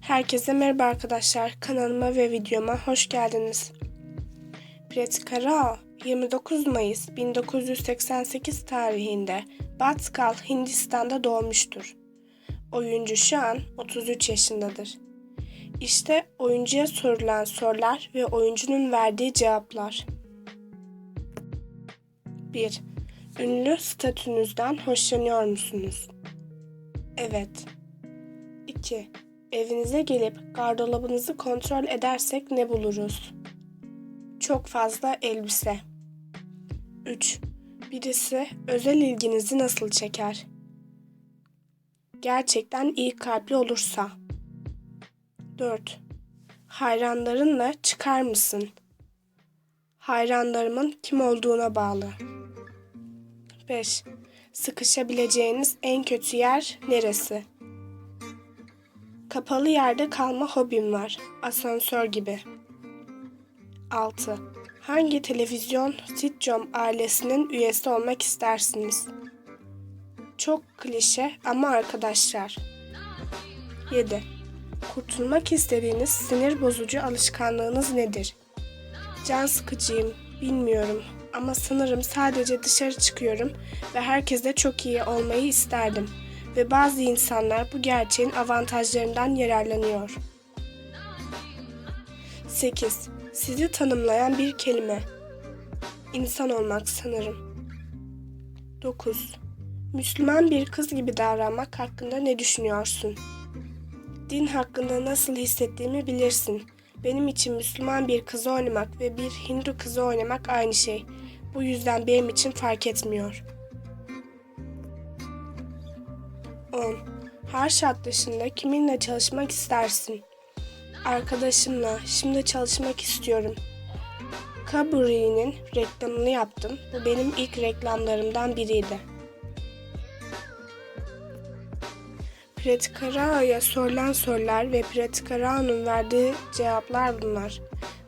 Herkese merhaba arkadaşlar. Kanalıma ve videoma hoş geldiniz. Pratika Rao 29 Mayıs 1988 tarihinde Batkal, Hindistan'da doğmuştur. Oyuncu şu an 33 yaşındadır. İşte oyuncuya sorulan sorular ve oyuncunun verdiği cevaplar. 1. Ünlü statünüzden hoşlanıyor musunuz? Evet. 2. Evinize gelip gardırobunuzı kontrol edersek ne buluruz? Çok fazla elbise. 3. Birisi özel ilginizi nasıl çeker? Gerçekten iyi kalpli olursa. 4. Hayranlarınla çıkar mısın? Hayranlarımın kim olduğuna bağlı. 5. Sıkışabileceğiniz en kötü yer neresi? Kapalı yerde kalma hobim var. Asansör gibi. 6. Hangi televizyon sitcom ailesinin üyesi olmak istersiniz? Çok klişe ama arkadaşlar. 7. Kurtulmak istediğiniz sinir bozucu alışkanlığınız nedir? Can sıkıcıyım, bilmiyorum ama sanırım sadece dışarı çıkıyorum ve herkese çok iyi olmayı isterdim ve bazı insanlar bu gerçeğin avantajlarından yararlanıyor. 8. Sizi tanımlayan bir kelime. İnsan olmak sanırım. 9. Müslüman bir kız gibi davranmak hakkında ne düşünüyorsun? Din hakkında nasıl hissettiğimi bilirsin. Benim için Müslüman bir kızı oynamak ve bir Hindu kızı oynamak aynı şey. Bu yüzden benim için fark etmiyor. 10. Her şart dışında kiminle çalışmak istersin? Arkadaşımla. Şimdi çalışmak istiyorum. Cadbury'nin reklamını yaptım. Bu benim ilk reklamlarımdan biriydi. Pratika Rao'ya sorulan sorular ve Pratika Rao'nun verdiği cevaplar bunlar.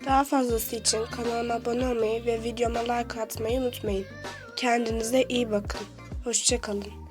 Daha fazlası için kanalıma abone olmayı ve videoma like atmayı unutmayın. Kendinize iyi bakın. Hoşçakalın.